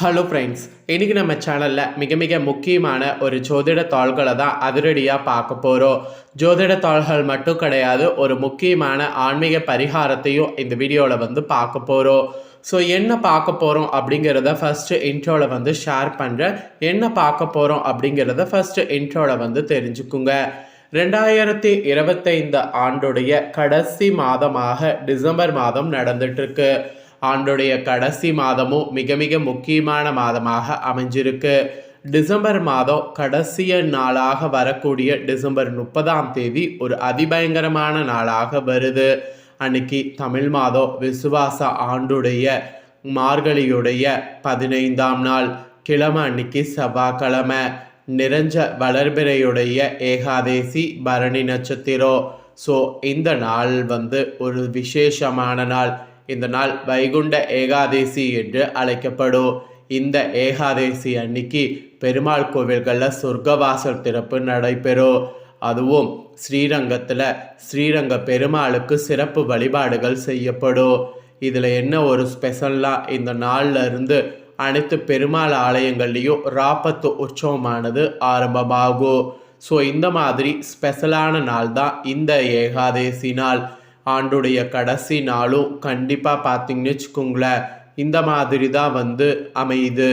Hello friends இன்றைக்கி நம்ம சேனலில் மிக மிக முக்கியமான ஒரு ஜோதிட தாள்களை தான் அதிரடியாக பார்க்க போகிறோம் ஜோதிட தாள்கள் மட்டும் கிடையாது ஒரு முக்கியமான ஆன்மீக பரிகாரத்தையும் இந்த வீடியோவில் வந்து பார்க்க போகிறோம் ஸோ என்ன பார்க்க போகிறோம் அப்படிங்கிறத ஃபஸ்ட்டு இன்ட்ரோவில் வந்து ஷேர் பண்ணுறேன் என்ன பார்க்க போகிறோம் அப்படிங்கிறத ஃபஸ்ட்டு இன்ட்ரோவில் வந்து தெரிஞ்சுக்குங்க. ரெண்டாயிரத்தி இருபத்தைந்து ஆண்டுடைய கடைசி மாதமாக டிசம்பர் மாதம் நடந்துட்டுருக்கு ஆண்டுடைய கடைசி மாதமும் மிக மிக முக்கியமான மாதமாக அமைஞ்சிருக்கு. டிசம்பர் மாதம் கடைசிய நாளாக வரக்கூடிய டிசம்பர் முப்பதாம் தேதி ஒரு அதிபயங்கரமான நாளாக வருது. அன்னைக்கு தமிழ் மாதம் விசுவாச ஆண்டுடைய மார்கழியுடைய பதினைந்தாம் நாள் கிழமை அன்னைக்கு செவ்வாய்க்கிழமை நிறைஞ்ச வளர்பிறையுடைய ஏகாதேசி பரணி நட்சத்திரம். ஸோ இந்த நாள் வந்து ஒரு விசேஷமான நாள். இந்த நாள் வைகுண்ட ஏகாதேசி என்று அழைக்கப்படும். இந்த ஏகாதேசி அன்னைக்கு பெருமாள் கோவில்களில் சொர்க்கவாசல் திறப்பு நடைபெறும். அதுவும் ஸ்ரீரங்கத்தில் ஸ்ரீரங்க பெருமாளுக்கு சிறப்பு வழிபாடுகள் செய்யப்படும். இதில் என்ன ஒரு ஸ்பெஷல்லாம் இந்த நாளில் இருந்து அனைத்து பெருமாள் ஆலயங்கள்லேயும் ராப்பத்து உற்சவமானது ஆரம்பமாகும். ஸோ இந்த மாதிரி ஸ்பெஷலான நாள் தான் இந்த ஏகாதேசி நாள். ஆண்டுடைய கடைசி நாளும் கண்டிப்பாக பார்த்தீங்கன்னு வச்சுக்கோங்களேன். இந்த மாதிரி தான் வந்து அமையுது.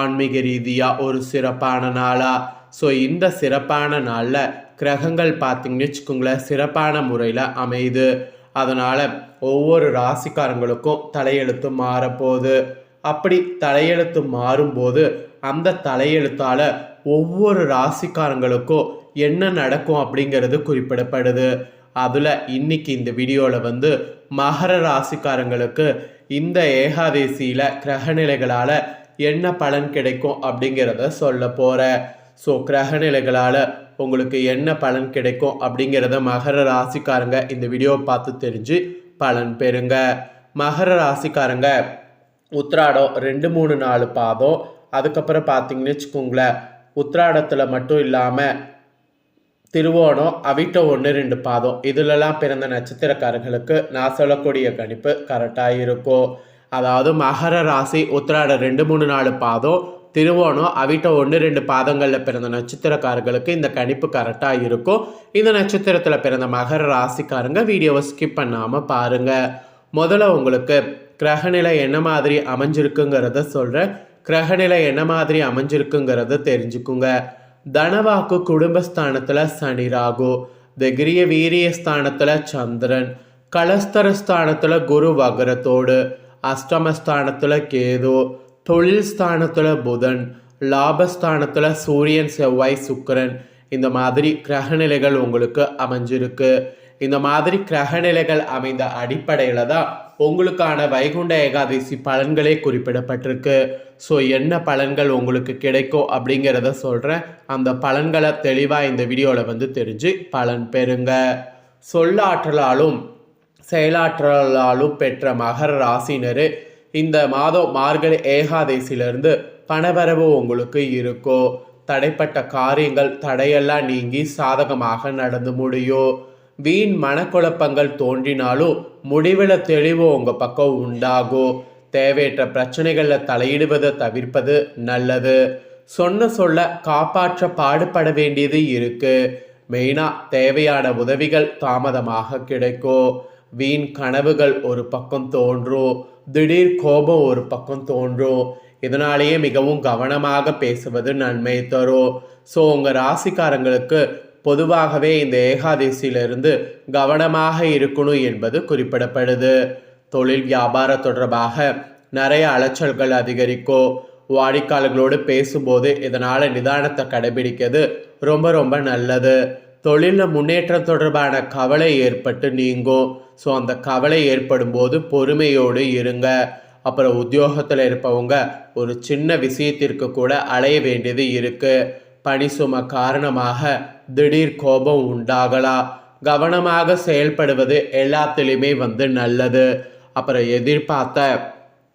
ஆன்மீக ரீதியாக ஒரு சிறப்பான நாளாக ஸோ இந்த சிறப்பான நாளில் கிரகங்கள் பார்த்தீங்கன்னு வச்சுக்கோங்களேன் சிறப்பான முறையில் அமையுது. அதனால் ஒவ்வொரு ராசிக்காரங்களுக்கும் தலையெழுத்து மாறப்போகுது. அப்படி தலையெழுத்து மாறும்போது அந்த தலையெழுத்தால் ஒவ்வொரு ராசிக்காரங்களுக்கும் என்ன நடக்கும் அப்படிங்கிறது குறிப்பிடப்படுது. அதில் இன்னைக்கு இந்த வீடியோவில் வந்து மகர ராசிக்காரங்களுக்கு இந்த ஏகாதேசியில் கிரகநிலைகளால் என்ன பலன் கிடைக்கும் அப்படிங்கிறத சொல்ல போகிறேன் ஸோ கிரகநிலைகளால் உங்களுக்கு என்ன பலன் கிடைக்கும் அப்படிங்கிறத மகர ராசிக்காரங்க இந்த வீடியோவை பார்த்து தெரிஞ்சு பலன் பெறுங்க. மகர ராசிக்காரங்க உத்ராடம் ரெண்டு மூணு நாலு பாதம். அதுக்கப்புறம் பார்த்தீங்கன்னு வச்சுக்கோங்களேன் உத்ராடத்தில் மட்டும் இல்லாமல் திருவோணம் அவிட்ட ஒன்று ரெண்டு பாதம். இதிலெல்லாம் பிறந்த நட்சத்திரக்காரர்களுக்கு நான் சொல்லக்கூடிய கணிப்பு கரெக்டாக இருக்கும். அதாவது மகர ராசி உத்திராட ரெண்டு மூணு நாலு பாதம். திருவோணம் அவிட்ட ஒன்று ரெண்டு பாதங்களில் பிறந்த நட்சத்திரக்காரர்களுக்கு இந்த கணிப்பு கரெக்டாக இருக்கும். இந்த நட்சத்திரத்தில் பிறந்த மகர ராசிக்காரங்க வீடியோவை ஸ்கிப் பண்ணாமல் பாருங்கள் முதல்ல உங்களுக்கு கிரகநிலை என்ன மாதிரி அமைஞ்சிருக்குங்கிறத சொல்கிறேன் கிரகநிலை என்ன மாதிரி அமைஞ்சிருக்குங்கிறத தெரிஞ்சுக்குங்க. தனவாக்கு குடும்பஸ்தானத்தில் சனி ராகு திகிரிய வீரிய ஸ்தானத்தில் சந்திரன் கலஸ்தரஸ்தானத்தில் குரு வகரத்தோடு அஷ்டமஸ்தானத்தில் கேது தொழில் ஸ்தானத்தில் புதன் லாபஸ்தானத்தில் சூரியன் செவ்வாய் சுக்கரன். இந்த மாதிரி கிரகநிலைகள் உங்களுக்கு அமைஞ்சிருக்கு. இந்த மாதிரி கிரகநிலைகள் அமைந்த அடிப்படையில் தான் உங்களுக்கான வைகுண்ட ஏகாதசி பலன்களே குறிப்பிடப்பட்டிருக்கு. ஸோ என்ன பலன்கள் உங்களுக்கு கிடைக்கும் அப்படிங்கிறத சொல்கிறேன் அந்த பலன்களை தெளிவாக இந்த வீடியோவில் வந்து தெரிஞ்சு பலன் பெறுங்க. சொல்லாற்றலாலும் செயலாற்றலாலும் பெற்ற மகர ராசினர் இந்த மாதம் மார்கழி ஏகாதசியிலிருந்து பணவரவு உங்களுக்கு இருக்கோ தடைப்பட்ட காரியங்கள் தடையெல்லாம் நீங்கி சாதகமாக நடந்து முடியும். வீண் மனக்குழப்பங்கள் தோன்றினாலும் முடிவில் தெளிவு உங்கள் பக்கம் உண்டாகும் தேவையற்ற பிரச்சனைகளில் தலையிடுவதை தவிர்ப்பது நல்லது. சொன்ன சொல்ல காப்பாற்ற பாடுபட வேண்டியது இருக்கு. மெயினாக தேவையான உதவிகள் தாமதமாக கிடைக்கும் வீண் கனவுகள் ஒரு பக்கம் தோன்றும் திடீர் கோபம் ஒரு பக்கம் தோன்றும் இதனாலேயே மிகவும் கவனமாக பேசுவது நன்மை தரும். ஸோ உங்கள் ராசிக்காரங்களுக்கு பொதுவாகவே இந்த ஏகாதசியிலிருந்து கவனமாக இருக்கணும் என்பது குறிப்பிடப்படுது. தொழில் வியாபாரம் தொடர்பாக நிறைய அலைச்சல்கள் அதிகரிக்கும் வாடிக்கையாளர்களோடு பேசும்போது இதனால் நிதானத்தை கடைபிடிக்கிறது ரொம்ப ரொம்ப நல்லது. தொழிலில் முன்னேற்றம் தொடர்பான கவலை ஏற்பட்டு நீங்கும் ஸோ அந்த கவலை ஏற்படும் போது பொறுமையோடு இருங்க. அப்புறம் உத்தியோகத்தில் இருப்பவங்க ஒரு சின்ன விஷயத்திற்கு கூட அலைய வேண்டியது இருக்குது பணி சும காரணமாக திடீர் கோபம் உண்டாகலாம் கவனமாக செயல்படுவது எல்லாத்துலேயுமே வந்து நல்லது. அப்புறம் எதிர்பார்த்த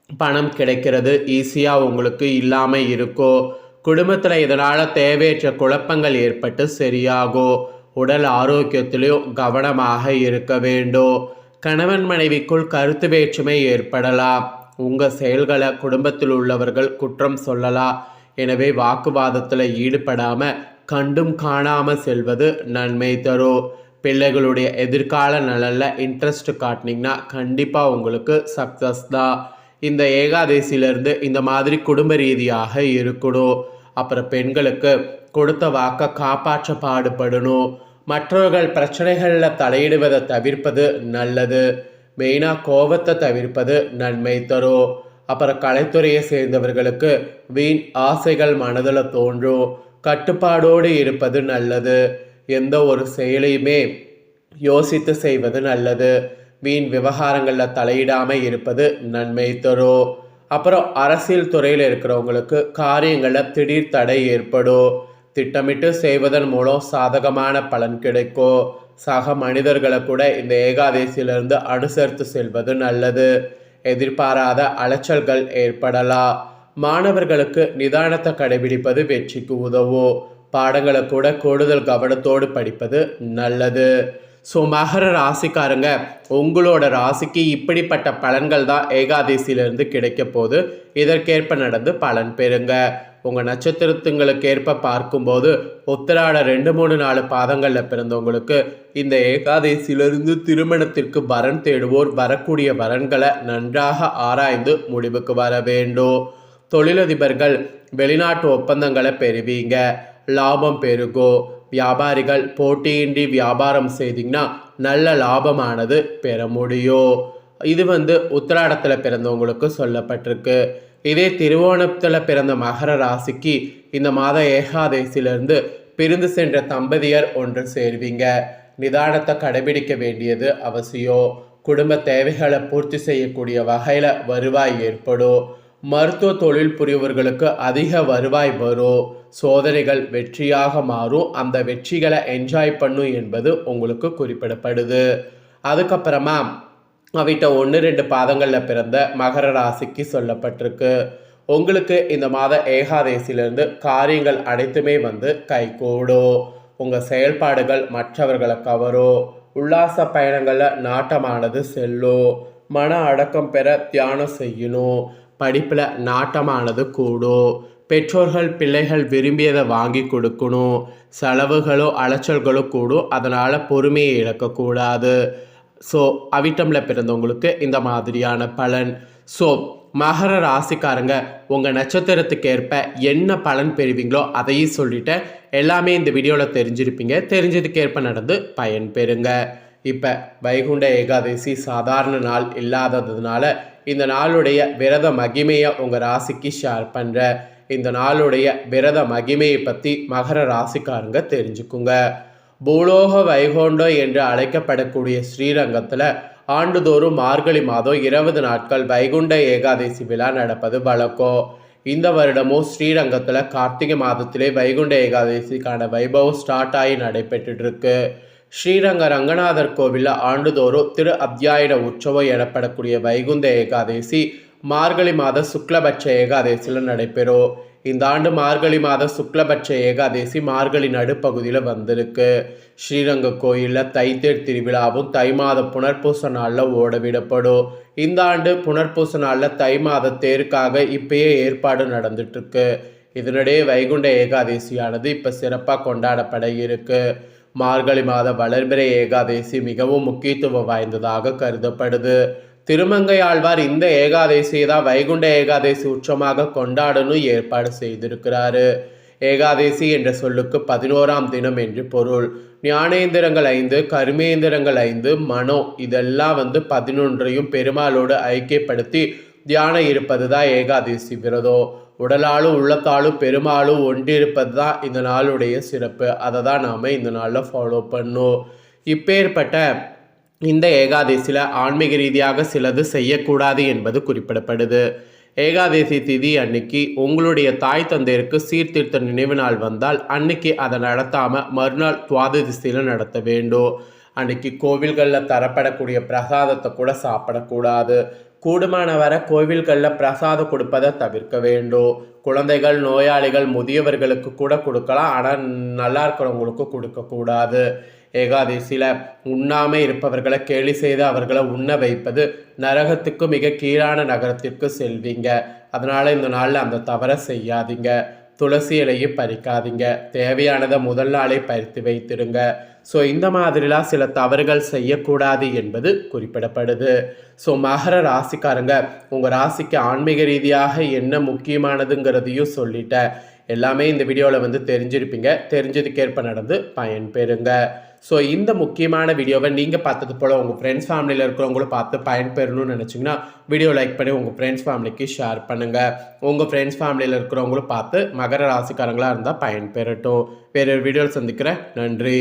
பணம் கிடைக்கிறது ஈஸியாக உங்களுக்கு இல்லாமல் இருக்கும் குடும்பத்தில் இதனால் தேவையற்ற குழப்பங்கள் ஏற்பட்டு சரியாகும் உடல் ஆரோக்கியத்திலையும் கவனமாக இருக்க வேண்டும் கணவன் மனைவிக்குள் கருத்து வேற்றுமை ஏற்படலாம் உங்கள் செயல்களை குடும்பத்தில் உள்ளவர்கள் குற்றம் சொல்லலாம் எனவே வாக்குவாதத்தில் ஈடுபடாமல் கண்டும் காணாமல் செல்வது நன்மை தரும் பிள்ளைகளுடைய எதிர்கால நலனில் இன்ட்ரெஸ்ட் காட்டினீங்கன்னா கண்டிப்பாக உங்களுக்கு சக்ஸஸ் தான். இந்த ஏகாதசியிலேருந்து இந்த மாதிரி குடும்ப ரீதியாக இருக்கணும். அப்புறம் பெண்களுக்கு கொடுத்த வாக்கை காப்பாற்ற பாடுபடணும். மற்றவர்கள் பிரச்சனைகளில் தலையிடுவதை தவிர்ப்பது நல்லது. மெயினாக கோபத்தை தவிர்ப்பது நன்மை தரும் அப்புறம் கலைத்துறையை சேர்ந்தவர்களுக்கு வீண் ஆசைகள் மனதில் தோன்றும். கட்டுப்பாடோடு இருப்பது நல்லது. எந்த ஒரு செயலையுமே யோசித்து செய்வது நல்லது. வீண் விவகாரங்களில் தலையிடாமல் இருப்பது நன்மை தரும் அப்புறம் அரசியல் துறையில் இருக்கிறவங்களுக்கு காரியங்களில் திடீர் தடை ஏற்படும். திட்டமிட்டு செய்வதன் மூலம் சாதகமான பலன் கிடைக்கும் சக மனிதர்களை கூட இந்த ஏகாதசியிலிருந்து அனுசரித்து செல்வது நல்லது. எதிர்பாராத அலைச்சல்கள் ஏற்படலாம் மாணவர்களுக்கு நிதானத்தை கடைபிடிப்பது வெற்றிக்கு உதவும் பாடங்களை கூட கூடுதல் கவனத்தோடு படிப்பது நல்லது. ஸோ மகர ராசிக்காரங்க உங்களோட ராசிக்கு இப்படிப்பட்ட பலன்கள் தான் ஏகாதசியிலிருந்து கிடைக்க போது இதற்கேற்ப நடந்து பலன் பெறுங்க. உங்கள் நட்சத்திரத்துங்களுக்கு ஏற்ப பார்க்கும்போது உத்திராட ரெண்டு மூணு நாலு பாதங்களில் பிறந்தவங்களுக்கு இந்த ஏகாதசியிலிருந்து திருமணத்திற்கு வரன் தேடுவோர் வரக்கூடிய வரன்களை நன்றாக ஆராய்ந்து முடிவுக்கு வர வேண்டும். தொழிலதிபர்கள் வெளிநாட்டு ஒப்பந்தங்களை பெறுவீங்க. லாபம் பெருகும் வியாபாரிகள் போட்டியின்றி வியாபாரம் செய்தீங்கன்னா நல்ல லாபமானது பெற முடியும். இது வந்து உத்திராடத்தில் பிறந்தவங்களுக்கு சொல்லப்பட்டிருக்கு. இதே திருவோணத்தில் பிறந்த மகர ராசிக்கு இந்த மாத ஏகாதசியிலிருந்து பிரிந்து சென்ற தம்பதியர் ஒன்று சேர்வீங்க. நிதானத்தை கடைபிடிக்க வேண்டியது அவசியம். குடும்ப தேவைகளை பூர்த்தி செய்யக்கூடிய வகையில் வருவாய் ஏற்படும். மருத்துவ தொழில் புரியவர்களுக்கு அதிக வருவாய் வரும். சோதனைகள் வெற்றியாக மாறும். அந்த வெற்றிகளை என்ஜாய் பண்ணும் என்பது உங்களுக்கு குறிப்பிடப்படுது. அதுக்கப்புறமா அவிட்ட ஒன்று ரெண்டு பாதங்களில் பிறந்த மகர ராசிக்கு சொல்லப்பட்டிருக்கு. உங்களுக்கு இந்த மாத ஏகாதேசியிலிருந்து காரியங்கள் அனைத்துமே வந்து கைகூடும். உங்கள் செயல்பாடுகள் மற்றவர்களை கவரும் உல்லாச பயணங்களில் நாட்டமானது செல்லும் மன அடக்கம் பெற தியானம் செய்யணும் படிப்பில் நாட்டமானது கூடும் பெற்றோர்கள் பிள்ளைகள் விரும்பியதை வாங்கி கொடுக்கணும் செலவுகளோ அலைச்சல்களோ கூடும் அதனால் பொறுமையை இழக்கக்கூடாது. ஸோ அவிட்டமில் பிறந்தவங்களுக்கு இந்த மாதிரியான பலன். ஸோ மகர ராசிக்காரங்க உங்கள் நட்சத்திரத்துக்கு ஏற்ப என்ன பலன் பெறுவீங்களோ அதையும் சொல்லிட்டேன் எல்லாமே இந்த வீடியோவில் தெரிஞ்சிருப்பீங்க. தெரிஞ்சதுக்கு ஏற்ப நடந்து பயன் பெறுங்க. இப்போ வைகுண்ட ஏகாதசி சாதாரண நாள் இல்லாததுனால இந்த நாளுடைய விரத மகிமையை உங்கள் ராசிக்கு ஷேர் பண்ணுறேன் இந்த நாளுடைய விரத மகிமையை பற்றி மகர ராசிக்காரங்க தெரிஞ்சுக்குங்க. பூலோக வைகுண்டம் என்று அழைக்கப்படக்கூடிய ஸ்ரீரங்கத்தில் ஆண்டுதோறும் மார்கழி மாதம் இருபது நாட்கள் வைகுண்ட ஏகாதசி விழா நடப்பது வழக்கம். இந்த வருடமும் ஸ்ரீரங்கத்தில் கார்த்திகை மாதத்திலே வைகுண்ட ஏகாதசிக்கான வைபவம் ஸ்டார்ட் ஆகி நடைபெற்றுட்டு இருக்கு ஸ்ரீரங்க ரங்கநாதர் கோவிலில் ஆண்டுதோறும் திரு அத்தியாயன உற்சவம் எனப்படக்கூடிய வைகுந்த ஏகாதசி மார்கழி மாத சுக்லபட்ச ஏகாதசியில் நடைபெறும். இந்த ஆண்டு மார்கழி மாத சுக்லபட்ச ஏகாதசி மார்கழி நடுப்பகுதியில் வந்திருக்கு. ஸ்ரீரங்க கோயிலில் தைத்தேர் திருவிழாவும் தை மாத புனர்பூச நாளில் ஓடவிடப்படும். இந்த ஆண்டு புனர்பூச நாளில் தை மாத தேருக்காக இப்பயே ஏற்பாடு நடந்துட்டுருக்கு. இதனிடையே வைகுண்ட ஏகாதசியானது இப்போ சிறப்பாக கொண்டாடப்பட இருக்கு. மார்கழி மாத வளர்பிறை ஏகாதசி மிகவும் முக்கியத்துவம் வாய்ந்ததாக கருதப்படுது. திருமங்கை ஆழ்வார் இந்த ஏகாதசியை தான் வைகுண்ட ஏகாதசி உச்சமாக கொண்டாடணும் ஏற்பாடு செய்திருக்கிறாரு. ஏகாதசி என்ற சொல்லுக்கு பதினோராம் தினம் என்று பொருள். ஞானேந்திரங்கள் ஐந்து கருமேந்திரங்கள் ஐந்து மனோ இதெல்லாம் வந்து பதினொன்றையும் பெருமாளோடு ஐக்கியப்படுத்தி தியானம் இருப்பது தான் ஏகாதசி விரதம். உடலாலும் உள்ளத்தாலும் பெருமாளும் ஒன்றிருப்பது தான் இந்த நாளுடைய சிறப்பு. அதை தான் நாம் இந்த நாளில் ஃபாலோ பண்ணும். இப்பேற்பட்ட இந்த ஏகாதசியில் ஆன்மீக ரீதியாக சிலது செய்யக்கூடாது என்பது குறிப்பிடப்படுது. ஏகாதசி திதி அன்னைக்கு உங்களுடைய தாய் தந்தையருக்கு சீர்திருத்த நினைவு நாள் வந்தால் அன்னைக்கு அதை நடத்தாமல் மறுநாள் துவாதசியில் நடத்த வேண்டும். அன்னைக்கு கோவில்களில் தரப்படக்கூடிய பிரசாதத்தை கூட சாப்பிடக்கூடாது. கூடுமான வர கோவில்களில் பிரசாதம் கொடுப்பதை தவிர்க்க வேண்டும். குழந்தைகள் நோயாளிகள் முதியவர்களுக்கு கூட கொடுக்கலாம். ஆனால் நல்லா இருக்கிறவங்களுக்கு கொடுக்கக்கூடாது. ஏகாதசியில் உண்ணாமல் இருப்பவர்களை கேலி செய்து அவர்களை உண்ண வைப்பது நரகத்துக்கு மிக கீழான நகரத்திற்கு செல்வீங்க. அதனால் இந்த நாளில் அந்த தவறை செய்யாதீங்க. துளசி இலையை பறிக்காதீங்க. தேவையானதை முதல் நாளே பறித்து வைத்திருங்க ஸோ இந்த மாதிரிலாம் சில தவறுகள் செய்யக்கூடாது என்பது குறிப்பிடப்படுது. ஸோ மகர ராசிக்காரங்க உங்கள் ராசிக்கு ஆன்மீக ரீதியாக என்ன முக்கியமானதுங்கிறதையும் சொல்லிட்டேன். எல்லாமே இந்த வீடியோவில் வந்து தெரிஞ்சிருப்பீங்க. தெரிஞ்சதுக்கேற்ப நடந்து பயன்பெறுங்க ஸோ இந்த முக்கியமான வீடியோவை நீங்கள் பார்த்தது போல் உங்கள் ஃப்ரெண்ட்ஸ் ஃபேமிலியில் இருக்கிறவங்களும் பார்த்து பயன்பெறணும்னு நினச்சிங்கன்னா வீடியோ லைக் பண்ணி உங்கள் ஃப்ரெண்ட்ஸ் ஃபேமிலிக்கு ஷேர் பண்ணுங்கள் உங்கள் ஃப்ரெண்ட்ஸ் ஃபேமிலியில் இருக்கிறவங்களும் பார்த்து மகர ராசிக்காரங்களாக இருந்தால் பயன்பெறட்டும் வேறு வீடியோவில் சந்திக்கிறேன். நன்றி.